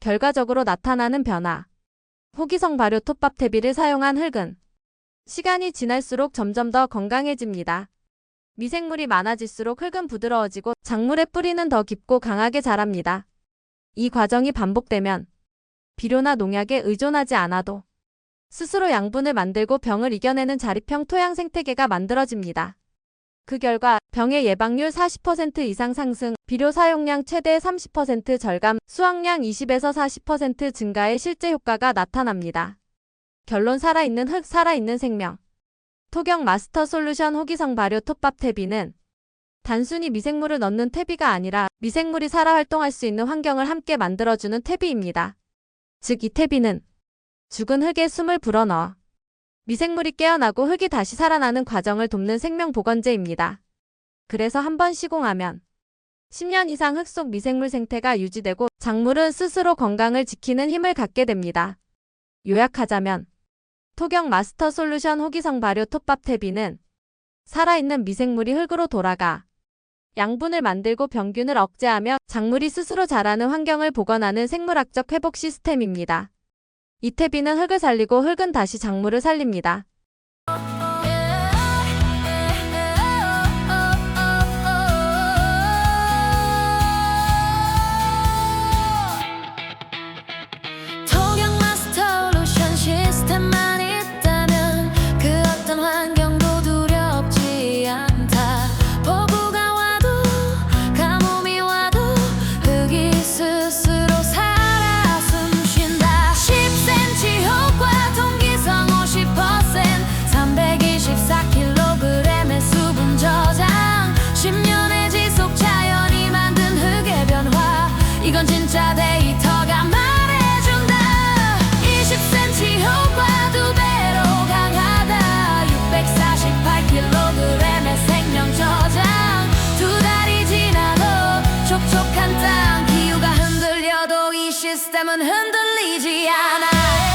결과적으로 나타나는 변화. 호기성 발효 톱밥 퇴비를 사용한 흙은 시간이 지날수록 점점 더 건강해집니다. 미생물이 많아질수록 흙은 부드러워지고 작물의 뿌리는 더 깊고 강하게 자랍니다. 이 과정이 반복되면 비료나 농약에 의존하지 않아도 스스로 양분을 만들고 병을 이겨내는 자립형 토양 생태계가 만들어집니다. 그 결과 병의 예방률 40% 이상 상승, 비료 사용량 최대 30% 절감, 수확량 20에서 40% 증가의 실제 효과가 나타납니다. 결론 살아있는 흙, 살아있는 생명. 토경 마스터 솔루션 호기성 발효 톱밥 퇴비는 단순히 미생물을 넣는 퇴비가 아니라 미생물이 살아 활동할 수 있는 환경을 함께 만들어주는 퇴비입니다. 즉, 이 퇴비는 죽은 흙에 숨을 불어넣어 미생물이 깨어나고 흙이 다시 살아나는 과정을 돕는 생명 보건제입니다. 그래서 한 번 시공하면 10년 이상 흙 속 미생물 생태가 유지되고 작물은 스스로 건강을 지키는 힘을 갖게 됩니다. 요약하자면 토경 마스터 솔루션 호기성 발효 톱밥 퇴비는 살아있는 미생물이 흙으로 돌아가 양분을 만들고 병균을 억제하며 작물이 스스로 자라는 환경을 복원하는 생물학적 회복 시스템입니다. 이 퇴비는 흙을 살리고 흙은 다시 작물을 살립니다. 시스템은 흔들리지 않아.